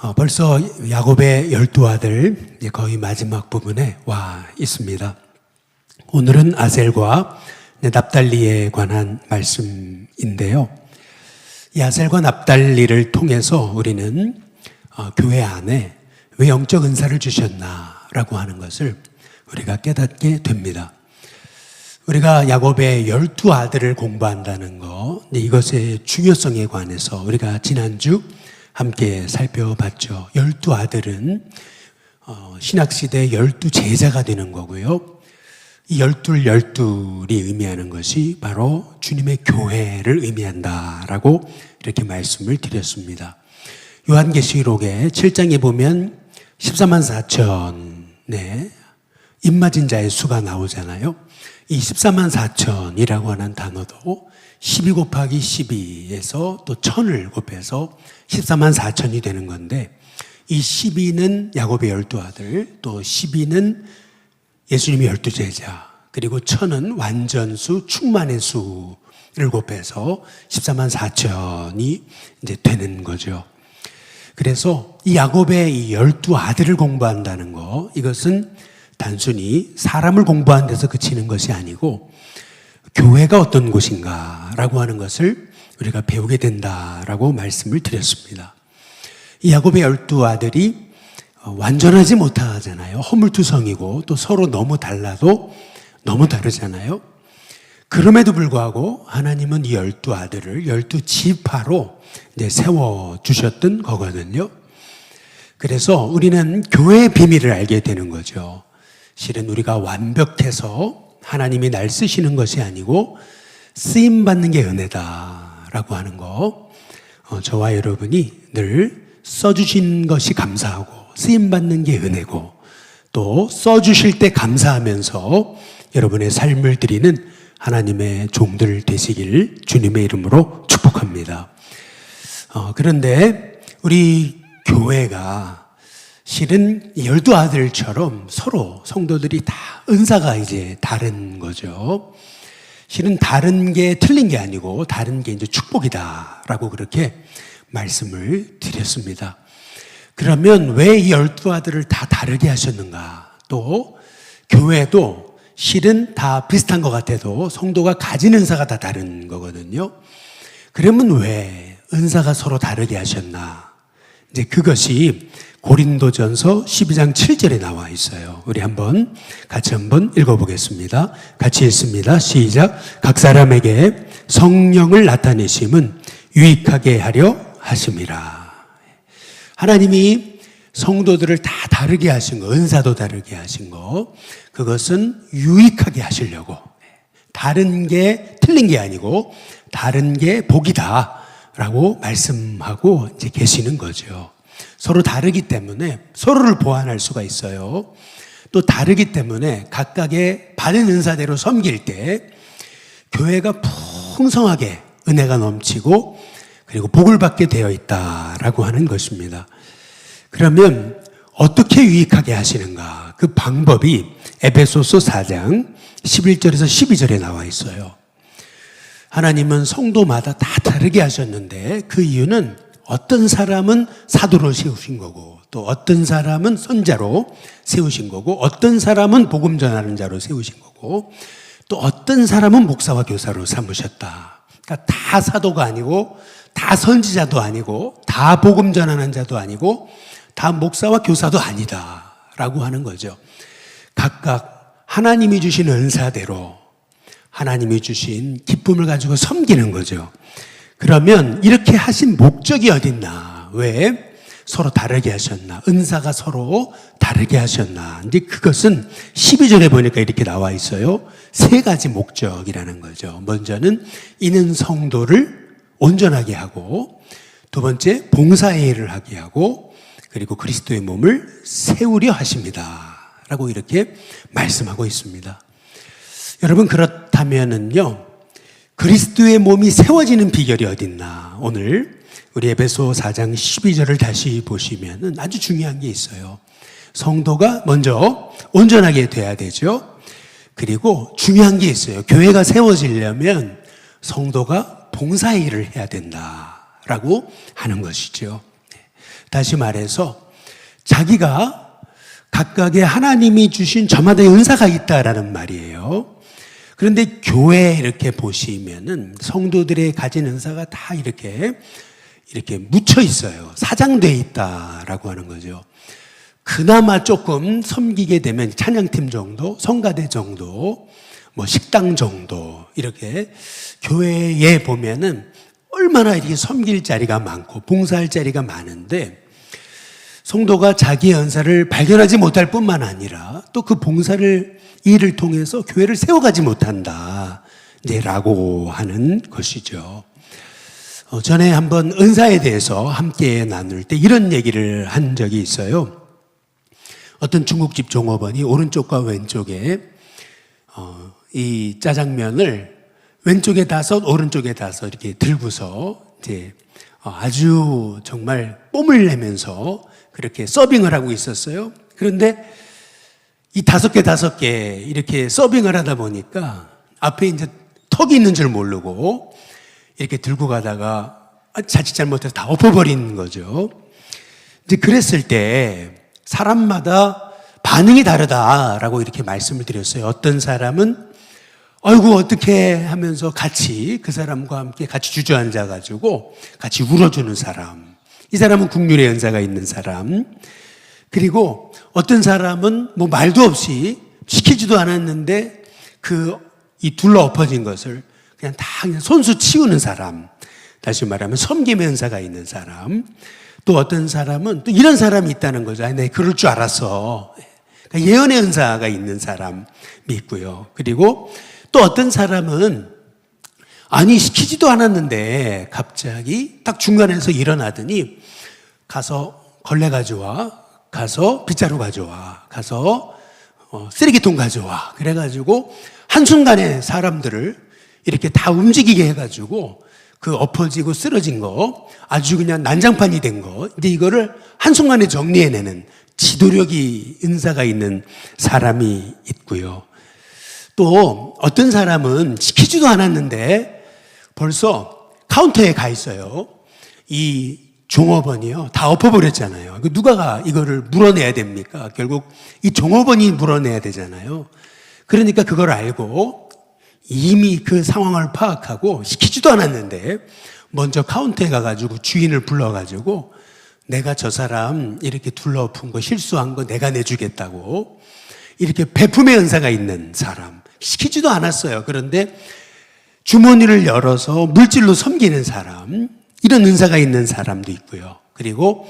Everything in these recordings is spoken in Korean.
어, 벌써 야곱의 열두 아들 거의 마지막 부분에 와 있습니다. 오늘은 아셀과 납달리에 관한 말씀인데요. 이 아셀과 납달리를 통해서 우리는 어, 교회 안에 왜 영적 은사를 주셨나라고 하는 것을 우리가 깨닫게 됩니다. 우리가 야곱의 열두 아들을 공부한다는 거, 네, 이것의 중요성에 관해서 우리가 지난주 함께 살펴봤죠. 열두 아들은 어, 신학시대 열두 제자가 되는 거고요. 이 열둘 열둘이 의미하는 것이 바로 주님의 교회를 의미한다라고 이렇게 말씀을 드렸습니다. 요한계시록의 7장에 보면 14만 4천의 입맞은 자의 수가 나오잖아요. 이 14만 4천이라고 하는 단어도 12 곱하기 12에서 또 1000을 곱해서 14만 4천이 되는 건데 이 12는 야곱의 열두 아들, 또 12는 예수님의 열두 제자, 그리고 1000은 완전수, 충만의 수를 곱해서 14만 4천이 이제 되는 거죠. 그래서 이 야곱의 이 열두 아들을 공부한다는 거, 이것은 단순히 사람을 공부하는 데서 그치는 것이 아니고 교회가 어떤 곳인가라고 하는 것을 우리가 배우게 된다라고 말씀을 드렸습니다. 이 야곱의 열두 아들이 완전하지 못하잖아요. 허물투성이고 또 서로 너무 달라도 너무 다르잖아요. 그럼에도 불구하고 하나님은 이 열두 아들을 열두 지파로 이제 세워 주셨던 거거든요. 그래서 우리는 교회의 비밀을 알게 되는 거죠. 실은 우리가 완벽해서 하나님이 날 쓰시는 것이 아니고 쓰임 받는 게 은혜다라고 하는 거. 어, 저와 여러분이 늘 써주신 것이 감사하고 쓰임 받는 게 은혜고 또 써주실 때 감사하면서 여러분의 삶을 드리는 하나님의 종들 되시길 주님의 이름으로 축복합니다. 어, 그런데 우리 교회가 실은 열두 아들처럼 서로 성도들이 다 은사가 이제 다른 거죠. 실은 다른 게 틀린 게 아니고 다른 게 이제 축복이다라고 그렇게 말씀을 드렸습니다. 그러면 왜 이 열두 아들을 다 다르게 하셨는가? 또 교회도 실은 다 비슷한 것 같아도 성도가 가진 은사가 다 다른 거거든요. 그러면 왜 은사가 서로 다르게 하셨나? 이제 그것이 고린도전서 12장 7절에 나와 있어요. 우리 한번 같이 한번 읽어보겠습니다. 같이 읽습니다. 시작. 각 사람에게 성령을 나타내심은 유익하게 하려 하심이라. 하나님이 성도들을 다 다르게 하신 거, 은사도 다르게 하신 거, 그것은 유익하게 하시려고. 다른 게 틀린 게 아니고, 다른 게 복이다. 라고 말씀하고 이제 계시는 거죠. 서로 다르기 때문에 서로를 보완할 수가 있어요. 또 다르기 때문에 각각의 받은 은사대로 섬길 때 교회가 풍성하게 은혜가 넘치고 그리고 복을 받게 되어 있다라고 하는 것입니다. 그러면 어떻게 유익하게 하시는가? 그 방법이 에베소서 4장 11절에서 12절에 나와 있어요. 하나님은 성도마다 다 다르게 하셨는데 그 이유는 어떤 사람은 사도로 세우신 거고 또 어떤 사람은 선자로 세우신 거고 어떤 사람은 복음 전하는 자로 세우신 거고 또 어떤 사람은 목사와 교사로 삼으셨다. 그러니까 다 사도가 아니고 다 선지자도 아니고 다 복음 전하는 자도 아니고 다 목사와 교사도 아니다라고 하는 거죠. 각각 하나님이 주신 은사대로 하나님이 주신 기쁨을 가지고 섬기는 거죠. 그러면 이렇게 하신 목적이 어딨나? 왜? 서로 다르게 하셨나? 은사가 서로 다르게 하셨나? 근데 그것은 12절에 보니까 이렇게 나와 있어요. 세 가지 목적이라는 거죠. 먼저는 이는 성도를 온전하게 하고, 두 번째, 봉사의 일을 하게 하고, 그리고 그리스도의 몸을 세우려 하십니다. 라고 이렇게 말씀하고 있습니다. 여러분, 그렇다면은요, 그리스도의 몸이 세워지는 비결이 어딨나? 오늘 우리 에베소 4장 12절을 다시 보시면은 아주 중요한 게 있어요. 성도가 먼저 온전하게 돼야 되죠. 그리고 중요한 게 있어요. 교회가 세워지려면 성도가 봉사 일을 해야 된다라고 하는 것이죠. 다시 말해서 자기가 각각의 하나님이 주신 저마다의 은사가 있다라는 말이에요. 그런데 교회 이렇게 보시면은 성도들의 가진 은사가 다 이렇게 이렇게 묻혀 있어요. 사장돼 있다라고 하는 거죠. 그나마 조금 섬기게 되면 찬양팀 정도, 성가대 정도, 뭐 식당 정도 이렇게 교회에 보면은 얼마나 이렇게 섬길 자리가 많고 봉사할 자리가 많은데 성도가 자기의 은사를 발견하지 못할 뿐만 아니라 또 그 봉사를 일을 통해서 교회를 세워가지 못한다. 이제라고 하는 것이죠. 어, 전에 한번 은사에 대해서 함께 나눌 때 이런 얘기를 한 적이 있어요. 어떤 중국집 종업원이 오른쪽과 왼쪽에 어, 이 짜장면을 왼쪽에 다섯, 오른쪽에 다섯 이렇게 들고서 이제 어, 아주 정말 뽐을 내면서 그렇게 서빙을 하고 있었어요. 그런데 이 다섯 개 다섯 개 이렇게 서빙을 하다 보니까 앞에 이제 턱이 있는 줄 모르고 이렇게 들고 가다가 아, 자칫 잘못해서 다 엎어버린 거죠. 이제 그랬을 때 사람마다 반응이 다르다라고 이렇게 말씀을 드렸어요. 어떤 사람은 아이고 어떻게 하면서 같이 그 사람과 함께 같이 주저앉아 가지고 같이 울어주는 사람. 이 사람은 국률의 연사가 있는 사람. 그리고 어떤 사람은 뭐 말도 없이 시키지도 않았는데 그 이 둘러 엎어진 것을 그냥 다 그냥 손수 치우는 사람. 다시 말하면 섬김의 은사가 있는 사람. 또 어떤 사람은 또 이런 사람이 있다는 거죠. 아니, 내가 그럴 줄 알았어. 그러니까 예언의 은사가 있는 사람이 있고요. 그리고 또 어떤 사람은 아니 시키지도 않았는데 갑자기 딱 중간에서 일어나더니 가서 걸레 가져와 가서 빗자루 가져와 가서 어, 쓰레기통 가져와 그래가지고 한순간에 사람들을 이렇게 다 움직이게 해가지고 그 엎어지고 쓰러진 거 아주 그냥 난장판이 된거 이제 이거를 한순간에 정리해내는 지도력이 은사가 있는 사람이 있고요. 또 어떤 사람은 시키지도 않았는데 벌써 카운터에 가 있어요. 이 종업원이요. 다 엎어버렸잖아요. 그 누가 이거를 물어내야 됩니까? 결국 이 종업원이 물어내야 되잖아요. 그러니까 그걸 알고 이미 그 상황을 파악하고 시키지도 않았는데 먼저 카운터에 가가지고 주인을 불러가지고 내가 저 사람 이렇게 둘러엎은 거 실수한 거 내가 내주겠다고 이렇게 베품의 은사가 있는 사람 시키지도 않았어요. 그런데 주머니를 열어서 물질로 섬기는 사람 이런 은사가 있는 사람도 있고요. 그리고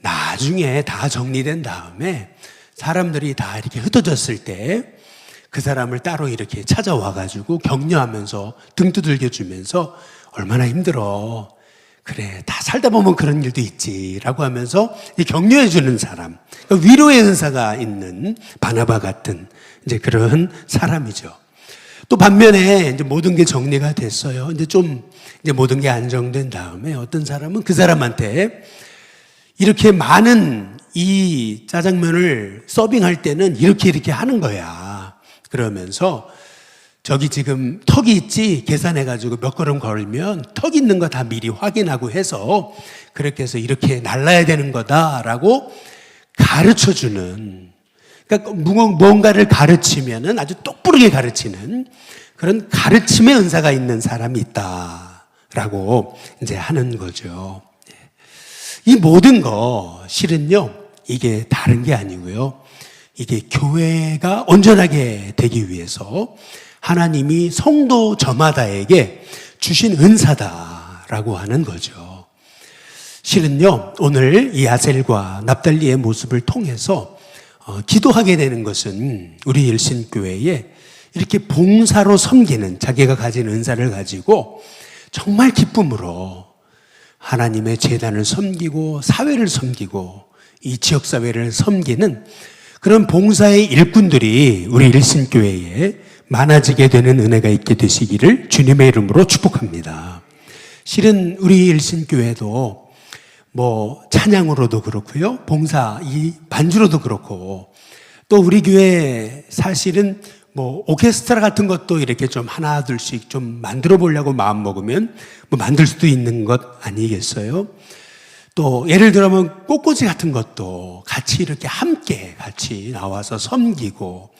나중에 다 정리된 다음에 사람들이 다 이렇게 흩어졌을 때 그 사람을 따로 이렇게 찾아와 가지고 격려하면서 등 두들겨 주면서 얼마나 힘들어. 그래, 다 살다 보면 그런 일도 있지 라고 하면서 격려해 주는 사람. 그러니까 위로의 은사가 있는 바나바 같은 이제 그런 사람이죠. 또 반면에 이제 모든 게 정리가 됐어요. 이제 좀 이제 모든 게 안정된 다음에 어떤 사람은 그 사람한테 이렇게 많은 이 짜장면을 서빙할 때는 이렇게 이렇게 하는 거야. 그러면서 저기 지금 턱이 있지 계산해가지고 몇 걸음 걸면 턱 있는 거 다 미리 확인하고 해서 그렇게 해서 이렇게 날라야 되는 거다라고 가르쳐 주는 그러니까 무언가를 가르치면은 아주 똑부르게 가르치는 그런 가르침의 은사가 있는 사람이 있다라고 이제 하는 거죠. 이 모든 거 실은요 이게 다른 게 아니고요. 이게 교회가 온전하게 되기 위해서 하나님이 성도 저마다에게 주신 은사다라고 하는 거죠. 실은요, 오늘 이 아셀과 납달리의 모습을 통해서 어, 기도하게 되는 것은 우리 일신교회에 이렇게 봉사로 섬기는 자기가 가진 은사를 가지고 정말 기쁨으로 하나님의 재단을 섬기고 사회를 섬기고 이 지역 사회를 섬기는 그런 봉사의 일꾼들이 우리 일신교회에 많아지게 되는 은혜가 있게 되시기를 주님의 이름으로 축복합니다. 실은 우리 일신교회도 뭐 찬양으로도 그렇고요. 봉사 이 반주로도 그렇고 또 우리 교회 사실은 뭐 오케스트라 같은 것도 이렇게 좀 하나 둘씩 좀 만들어 보려고 마음 먹으면 뭐 만들 수도 있는 것 아니겠어요? 또 예를 들면 꽃꽂이 같은 것도 같이 이렇게 함께 같이 나와서 섬기고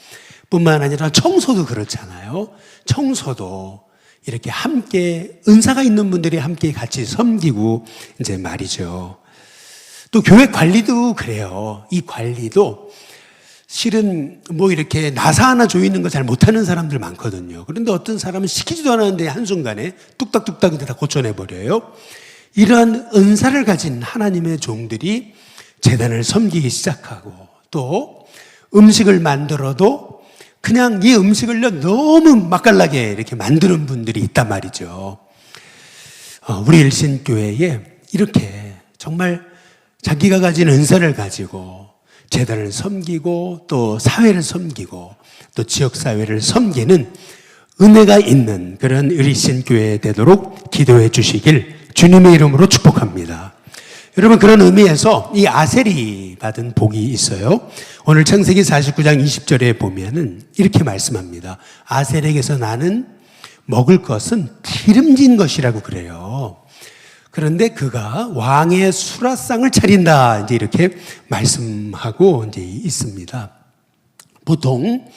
뿐만 아니라 청소도 그렇잖아요. 청소도 이렇게 함께 은사가 있는 분들이 함께 같이 섬기고 이제 말이죠. 또 교회 관리도 그래요. 이 관리도 실은 뭐 이렇게 나사 하나 조이는 거 잘 못하는 사람들 많거든요. 그런데 어떤 사람은 시키지도 않았는데 한순간에 뚝딱뚝딱 다 고쳐내버려요. 이러한 은사를 가진 하나님의 종들이 재단을 섬기기 시작하고 또 음식을 만들어도 그냥 이 음식을 너무 맛깔나게 이렇게 만드는 분들이 있단 말이죠. 어, 우리 일신교회에 이렇게 정말 자기가 가진 은사를 가지고 재단을 섬기고 또 사회를 섬기고 또 지역사회를 섬기는 은혜가 있는 그런 의리신교회 되도록 기도해 주시길 주님의 이름으로 축복합니다. 여러분 그런 의미에서 이 아셀이 받은 복이 있어요. 오늘 창세기 49장 20절에 보면은 이렇게 말씀합니다. 아셀에게서 나는 먹을 것은 기름진 것이라고 그래요. 그런데 그가 왕의 수라상을 차린다. 이제 이렇게 말씀하고 이제 있습니다. 보통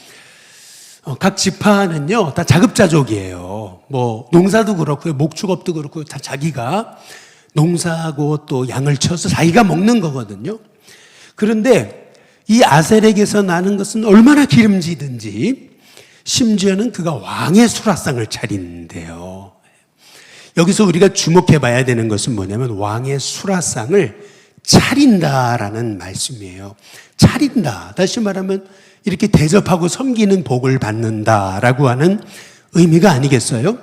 어, 각 지파는요, 다 자급자족이에요. 뭐, 농사도 그렇고, 목축업도 그렇고, 다 자기가 농사하고 또 양을 쳐서 자기가 먹는 거거든요. 그런데 이 아셀에게서 나는 것은 얼마나 기름지든지, 심지어는 그가 왕의 수라상을 차린대요. 여기서 우리가 주목해 봐야 되는 것은 뭐냐면 왕의 수라상을 차린다라는 말씀이에요. 차린다. 다시 말하면 이렇게 대접하고 섬기는 복을 받는다라고 하는 의미가 아니겠어요?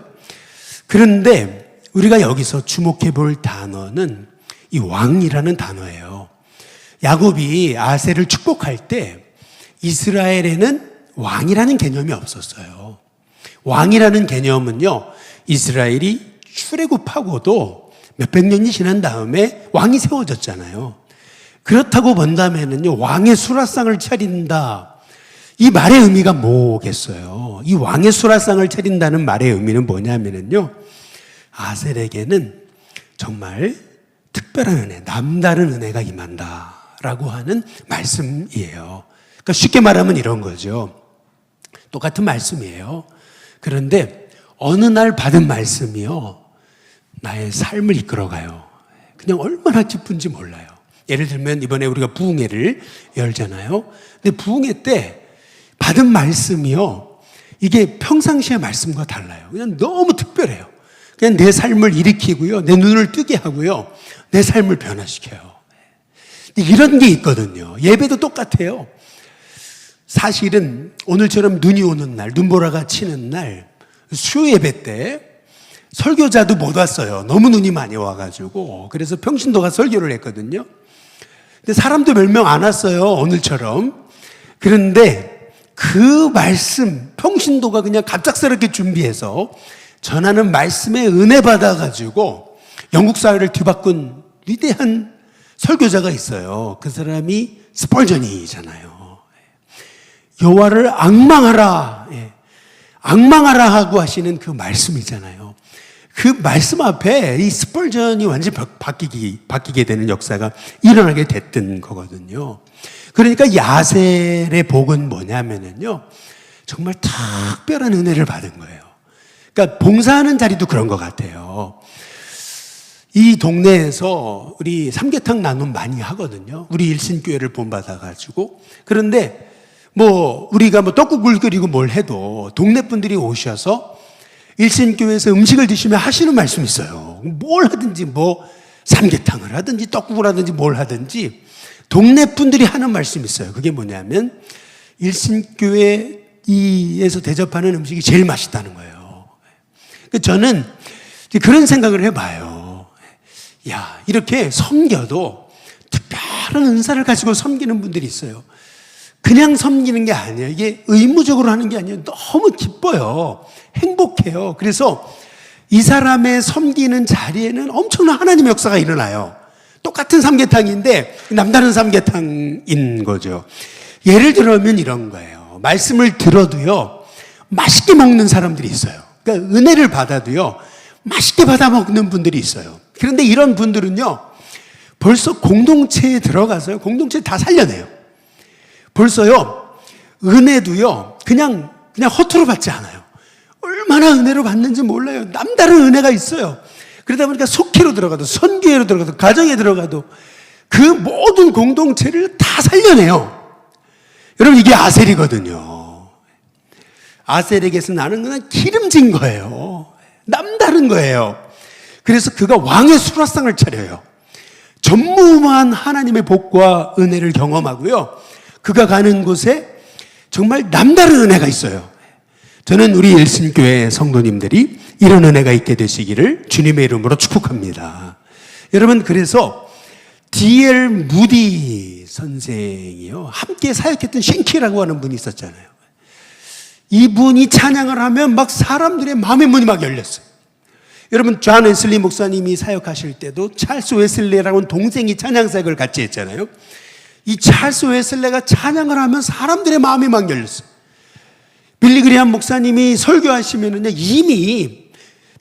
그런데 우리가 여기서 주목해 볼 단어는 이 왕이라는 단어예요. 야곱이 아세를 축복할 때 이스라엘에는 왕이라는 개념이 없었어요. 왕이라는 개념은요, 이스라엘이 출애굽하고도 몇백 년이 지난 다음에 왕이 세워졌잖아요. 그렇다고 본다면은요, 왕의 수라상을 차린다. 이 말의 의미가 뭐겠어요? 이 왕의 수라상을 차린다는 말의 의미는 뭐냐면은요, 아셀에게는 정말 특별한 은혜, 남다른 은혜가 임한다 라고 하는 말씀이에요. 그러니까 쉽게 말하면 이런 거죠. 똑같은 말씀이에요. 그런데 어느 날 받은 말씀이요. 나의 삶을 이끌어가요. 그냥 얼마나 기쁜지 몰라요. 예를 들면 이번에 우리가 부흥회를 열잖아요. 근데 부흥회 때 받은 말씀이요. 이게 평상시의 말씀과 달라요. 그냥 너무 특별해요. 그냥 내 삶을 일으키고요. 내 눈을 뜨게 하고요. 내 삶을 변화시켜요. 이런 게 있거든요. 예배도 똑같아요. 사실은 오늘처럼 눈이 오는 날, 눈보라가 치는 날, 수요 예배 때 설교자도 못 왔어요. 너무 눈이 많이 와가지고. 그래서 평신도가 설교를 했거든요. 근데 사람도 몇 명 안 왔어요. 오늘처럼. 그런데 그 말씀, 평신도가 그냥 갑작스럽게 준비해서 전하는 말씀에 은혜 받아가지고 영국 사회를 뒤바꾼 위대한 설교자가 있어요. 그 사람이 스펄전이잖아요. 여호와를 악망하라, 예. 악망하라 하고 하시는 그 말씀이잖아요. 그 말씀 앞에 이 스펄전이 완전히 바뀌기, 바뀌게 되는 역사가 일어나게 됐던 거거든요. 그러니까 야셀의 복은 뭐냐면요. 정말 특별한 은혜를 받은 거예요. 그러니까 봉사하는 자리도 그런 것 같아요. 이 동네에서 우리 삼계탕 나눔 많이 하거든요. 우리 일신교회를 본받아가지고. 그런데 뭐 우리가 뭐 떡국을 끓이고 뭘 해도 동네 분들이 오셔서 일신교회에서 음식을 드시면 하시는 말씀이 있어요. 뭘 하든지 뭐 삼계탕을 하든지 떡국을 하든지 뭘 하든지 동네 분들이 하는 말씀이 있어요. 그게 뭐냐면 일신교회에서 대접하는 음식이 제일 맛있다는 거예요. 저는 그런 생각을 해봐요. 야, 이렇게 섬겨도 특별한 은사를 가지고 섬기는 분들이 있어요. 그냥 섬기는 게 아니에요. 이게 의무적으로 하는 게 아니에요. 너무 기뻐요. 행복해요. 그래서 이 사람의 섬기는 자리에는 엄청난 하나님의 역사가 일어나요. 똑같은 삼계탕인데 남다른 삼계탕인 거죠. 예를 들면 이런 거예요. 말씀을 들어도요, 맛있게 먹는 사람들이 있어요. 그러니까 은혜를 받아도요, 맛있게 받아 먹는 분들이 있어요. 그런데 이런 분들은요, 벌써 공동체에 들어가서요. 공동체 다 살려내요. 벌써요. 은혜도요. 그냥 그냥 허투루 받지 않아요. 얼마나 은혜로 받는지 몰라요. 남다른 은혜가 있어요. 그러다 보니까 속회로 들어가도 선교회로 들어가도 가정에 들어가도 그 모든 공동체를 다 살려내요. 여러분 이게 아셀이거든요. 아셀에게서 나는 그냥 기름진 거예요. 남다른 거예요. 그래서 그가 왕의 수라상을 차려요. 전무후무한 하나님의 복과 은혜를 경험하고요. 그가 가는 곳에 정말 남다른 은혜가 있어요. 저는 우리 일신교회 성도님들이 이런 은혜가 있게 되시기를 주님의 이름으로 축복합니다. 여러분, 그래서 D.L. 무디 선생이요. 함께 사역했던 쉔키라고 하는 분이 있었잖아요. 이분이 찬양을 하면 막 사람들의 마음의 문이 막 열렸어요. 여러분, 존 웨슬리 목사님이 사역하실 때도 찰스 웨슬리라고 동생이 찬양 사역을 같이 했잖아요. 이 찰스 웨슬레가 찬양을 하면 사람들의 마음이 막 열렸어요. 빌리 그리한 목사님이 설교하시면은 이미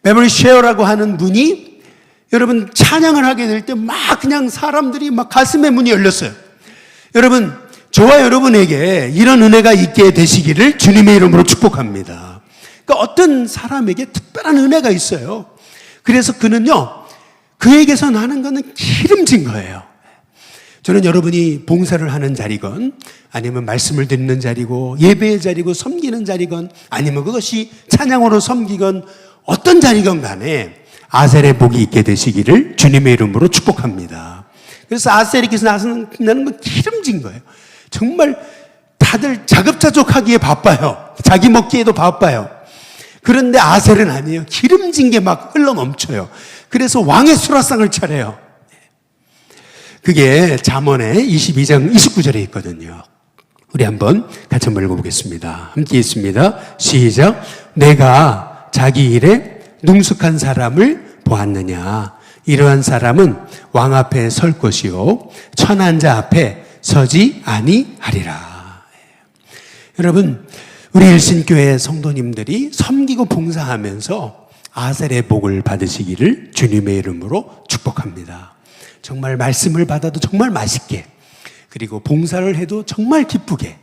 베버리 쉐어라고 하는 분이 여러분 찬양을 하게 될 때 막 그냥 사람들이 막 가슴의 문이 열렸어요. 여러분 저와 여러분에게 이런 은혜가 있게 되시기를 주님의 이름으로 축복합니다. 그러니까 어떤 사람에게 특별한 은혜가 있어요. 그래서 그는요 그에게서 나는 거는 기름진 거예요. 저는 여러분이 봉사를 하는 자리건 아니면 말씀을 듣는 자리고 예배의 자리고 섬기는 자리건 아니면 그것이 찬양으로 섬기건 어떤 자리건 간에 아셀의 복이 있게 되시기를 주님의 이름으로 축복합니다. 그래서 아셀에게서 나서는 나는 건 기름진 거예요. 정말 다들 자급자족하기에 바빠요. 자기 먹기에도 바빠요. 그런데 아셀은 아니에요. 기름진 게 막 흘러 넘쳐요. 그래서 왕의 수라상을 차려요. 그게 잠언의 22장 29절에 있거든요. 우리 한번 같이 한번 읽어보겠습니다. 함께 있습니다. 시작. 내가 자기 일에 능숙한 사람을 보았느냐. 이러한 사람은 왕 앞에 설 것이요. 천한 자 앞에 서지 아니하리라. 여러분, 우리 일신교회 성도님들이 섬기고 봉사하면서 아셀의 복을 받으시기를 주님의 이름으로 축복합니다. 정말 말씀을 받아도 정말 맛있게 그리고 봉사를 해도 정말 기쁘게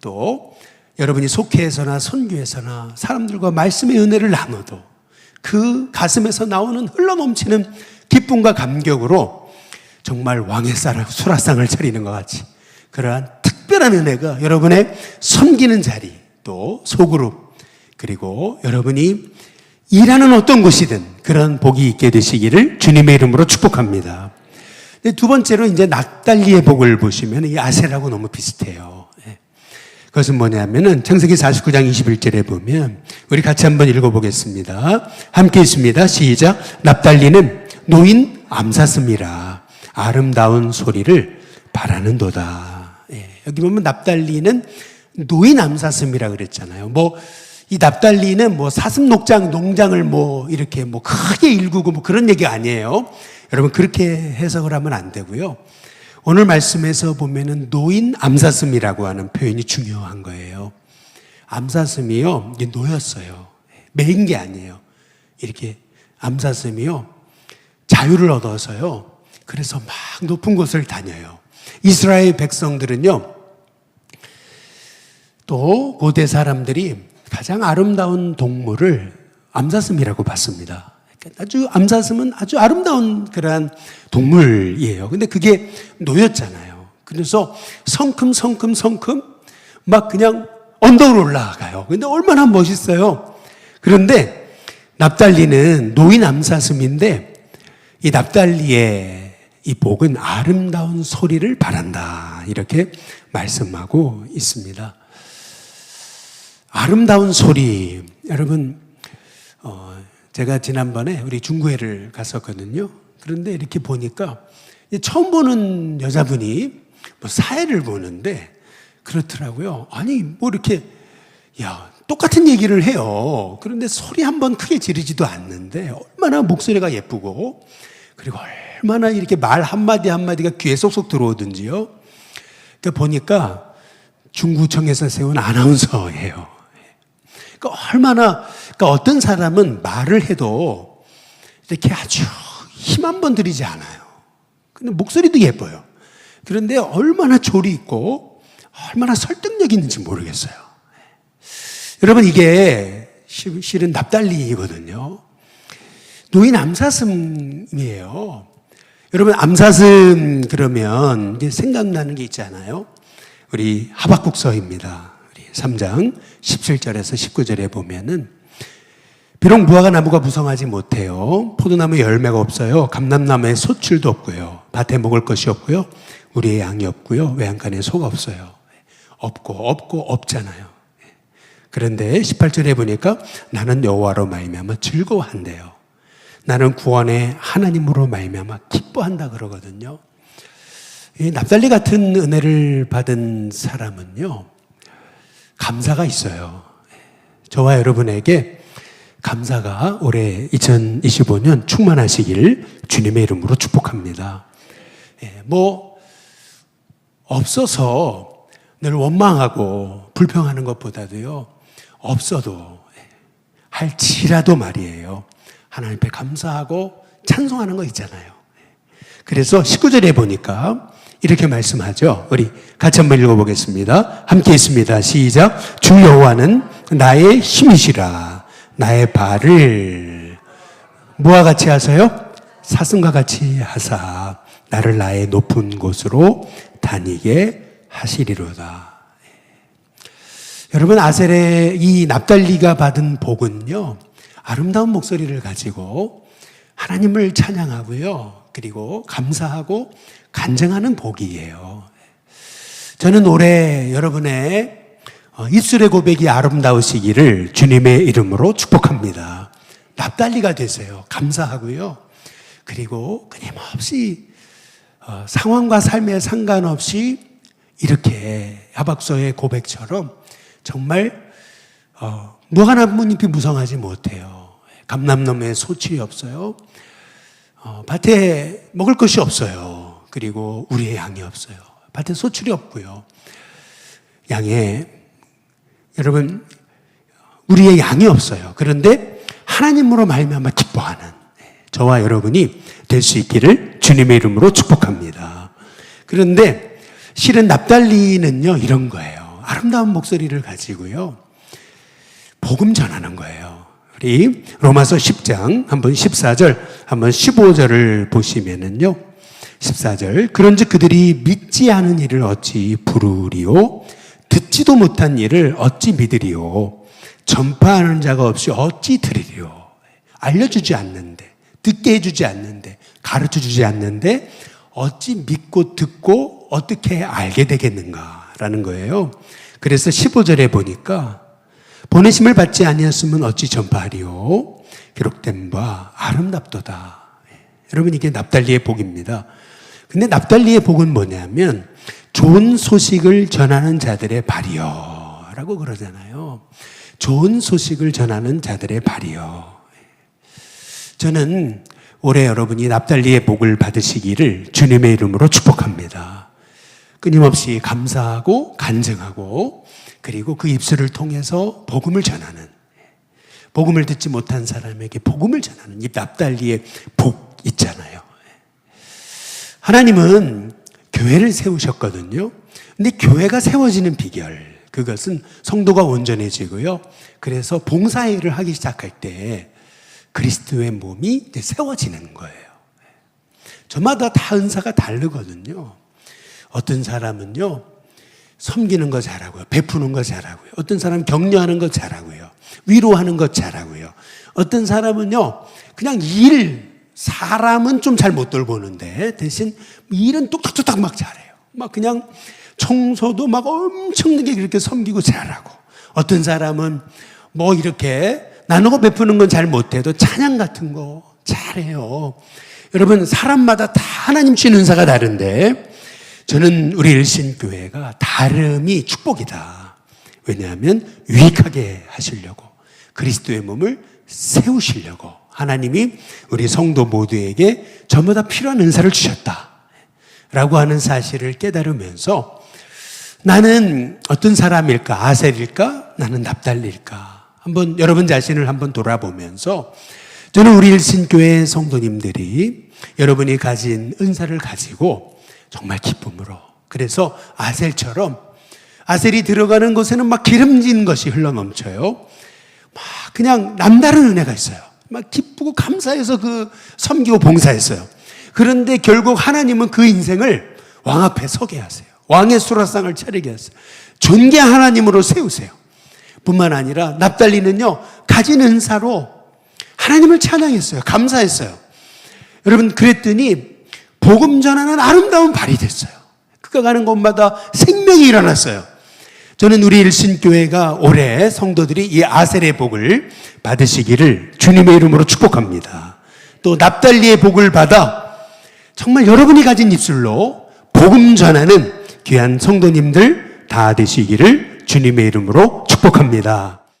또 여러분이 속회에서나 선교에서나 사람들과 말씀의 은혜를 나눠도 그 가슴에서 나오는 흘러넘치는 기쁨과 감격으로 정말 왕의 쌀 수라상을 차리는 것 같이 그러한 특별한 은혜가 여러분의 섬기는 자리 또 소그룹 그리고 여러분이 일하는 어떤 곳이든 그런 복이 있게 되시기를 주님의 이름으로 축복합니다. 두 번째로 이제 납달리의 복을 보시면 이 아셀하고 너무 비슷해요. 예. 그것은 뭐냐면은 창세기 49장 21절에 보면 우리 같이 한번 읽어보겠습니다. 함께 있습니다. 시작. 납달리는 노인 암사슴이라 아름다운 소리를 바라는도다. 예. 여기 보면 납달리는 노인 암사슴이라 그랬잖아요. 뭐 이 납달리는 뭐 사슴 녹장 농장을 뭐 이렇게 뭐 크게 일구고 뭐 그런 얘기가 아니에요. 여러분 그렇게 해석을 하면 안 되고요. 오늘 말씀에서 보면은 노인 암사슴이라고 하는 표현이 중요한 거예요. 암사슴이요, 이게 놓였어요. 매인 게 아니에요. 이렇게 암사슴이요, 자유를 얻어서요. 그래서 막 높은 곳을 다녀요. 이스라엘 백성들은요, 또 고대 사람들이 가장 아름다운 동물을 암사슴이라고 봤습니다. 아주 암사슴은 아주 아름다운 그러한 동물이에요. 근데 그게 놓였잖아요. 그래서 성큼 성큼 성큼 막 그냥 언덕으로 올라가요. 근데 얼마나 멋있어요. 그런데 납달리는 노인 암사슴인데 이 납달리의 이 복은 아름다운 소리를 바란다. 이렇게 말씀하고 있습니다. 아름다운 소리. 여러분, 어, 제가 지난번에 우리 중구회를 갔었거든요. 그런데 이렇게 보니까 처음 보는 여자분이 뭐 사회를 보는데 그렇더라고요. 아니, 뭐 이렇게, 야, 똑같은 얘기를 해요. 그런데 소리 한 번 크게 지르지도 않는데 얼마나 목소리가 예쁘고 그리고 얼마나 이렇게 말 한마디 한마디가 귀에 쏙쏙 들어오든지요. 그러니까 보니까 중구청에서 세운 아나운서예요. 그러니까 얼마나, 그러니까 어떤 사람은 말을 해도 이렇게 아주 힘 한 번 들이지 않아요. 근데 목소리도 예뻐요. 그런데 얼마나 조리 있고 얼마나 설득력 있는지 모르겠어요. 여러분 이게 시- 실은 납달리거든요. 노인 암사슴이에요. 여러분 암사슴 그러면 생각나는 게 있잖아요. 우리 하박국서입니다. 우리 3장 17절에서 19절에 보면은 비록 무화과 나무가 무성하지 못해요. 포도나무 열매가 없어요. 감람나무에 소출도 없고요. 밭에 먹을 것이 없고요. 우리의 양이 없고요. 외양간에 소가 없어요. 없고 없고 없잖아요. 그런데 18절에 보니까 나는 여호와로 말미암아 즐거워한대요. 나는 구원의 하나님으로 말미암아 기뻐한다 그러거든요. 이 납달리 같은 은혜를 받은 사람은요. 감사가 있어요. 저와 여러분에게 감사가 올해 2025년 충만하시길 주님의 이름으로 축복합니다. 예, 뭐 없어서 늘 원망하고 불평하는 것보다도요. 없어도 할지라도 말이에요. 하나님 앞에 감사하고 찬송하는 거 있잖아요. 그래서 19절에 보니까 이렇게 말씀하죠. 우리 같이 한번 읽어보겠습니다. 함께 있습니다. 시작. 주 여호와는 나의 힘이시라. 나의 발을 무와 같이 하세요? 사슴과 같이 하사 나를 나의 높은 곳으로 다니게 하시리로다. 여러분 아셀의 이 납달리가 받은 복은요 아름다운 목소리를 가지고 하나님을 찬양하고요 그리고 감사하고 간증하는 복이에요. 저는 올해 여러분의 어, 입술의 고백이 아름다우시기를 주님의 이름으로 축복합니다. 납달리가 되세요. 감사하고요. 그리고 끊임없이 어, 상황과 삶에 상관없이 이렇게 하박서의 고백처럼 정말 어, 무화과 나뭇잎이 무성하지 못해요. 감남나무에 소출이 없어요. 어, 밭에 먹을 것이 없어요. 그리고 우리의 양이 없어요. 밭에 소출이 없고요. 양에 여러분 우리의 양이 없어요. 그런데 하나님으로 말미암아 기뻐하는 저와 여러분이 될 수 있기를 주님의 이름으로 축복합니다. 그런데 실은 납달리는요 이런 거예요. 아름다운 목소리를 가지고요 복음 전하는 거예요. 우리 로마서 10장 한번 14절 한번 15절을 보시면은요 14절 그런즉 그들이 믿지 않은 일을 어찌 부르리요 듣지도 못한 일을 어찌 믿으리요 전파하는 자가 없이 어찌 들으리요 알려주지 않는데 듣게 해주지 않는데 가르쳐 주지 않는데 어찌 믿고 듣고 어떻게 알게 되겠는가라는 거예요. 그래서 15절에 보니까 보내심을 받지 아니었으면 어찌 전파하리요 기록된 바 아름답도다. 여러분 이게 납달리의 복입니다. 근데 납달리의 복은 뭐냐면 좋은 소식을 전하는 자들의 발이요 라고 그러잖아요. 좋은 소식을 전하는 자들의 발이요. 저는 올해 여러분이 납달리의 복을 받으시기를 주님의 이름으로 축복합니다. 끊임없이 감사하고 간증하고 그리고 그 입술을 통해서 복음을 전하는 복음을 듣지 못한 사람에게 복음을 전하는 이 납달리의 복 있잖아요. 하나님은 교회를 세우셨거든요. 근데 교회가 세워지는 비결 그것은 성도가 온전해지고요. 그래서 봉사일을 하기 시작할 때 그리스도의 몸이 세워지는 거예요. 저마다 다 은사가 다르거든요. 어떤 사람은요, 섬기는 거 잘하고요. 베푸는 거 잘하고요. 어떤 사람은 격려하는 거 잘하고요. 위로하는 거 잘하고요. 어떤 사람은요, 그냥 일, 사람은 좀 잘 못 돌보는데 대신 일은 뚝딱뚝딱 막 잘해요. 막 그냥 청소도 막 엄청나게 그렇게 섬기고 잘하고 어떤 사람은 뭐 이렇게 나누고 베푸는 건 잘 못해도 찬양 같은 거 잘해요. 여러분 사람마다 다 하나님 주신 은사가 다른데 저는 우리 일신교회가 다름이 축복이다. 왜냐하면 유익하게 하시려고 그리스도의 몸을 세우시려고 하나님이 우리 성도 모두에게 전부 다 필요한 은사를 주셨다. 라고 하는 사실을 깨달으면서 나는 어떤 사람일까? 아셀일까? 나는 납달릴까? 한번 여러분 자신을 한번 돌아보면서 저는 우리 일신교회 성도님들이 여러분이 가진 은사를 가지고 정말 기쁨으로 그래서 아셀처럼 아셀이 들어가는 곳에는 막 기름진 것이 흘러 넘쳐요. 막 그냥 남다른 은혜가 있어요. 막 기쁘고 감사해서 그 섬기고 봉사했어요. 그런데 결국 하나님은 그 인생을 왕 앞에 서게 하세요. 왕의 수라상을 차리게 하세요. 존귀 하나님으로 세우세요. 뿐만 아니라 납달리는요, 가진 은사로 하나님을 찬양했어요. 감사했어요. 여러분, 그랬더니 복음 전하는 아름다운 발이 됐어요. 그가 가는 곳마다 생명이 일어났어요. 저는 우리 일신교회가 올해 성도들이 이 아셀의 복을 받으시기를 주님의 이름으로 축복합니다. 또 납달리의 복을 받아 정말 여러분이 가진 입술로 복음 전하는 귀한 성도님들 다 되시기를 주님의 이름으로 축복합니다.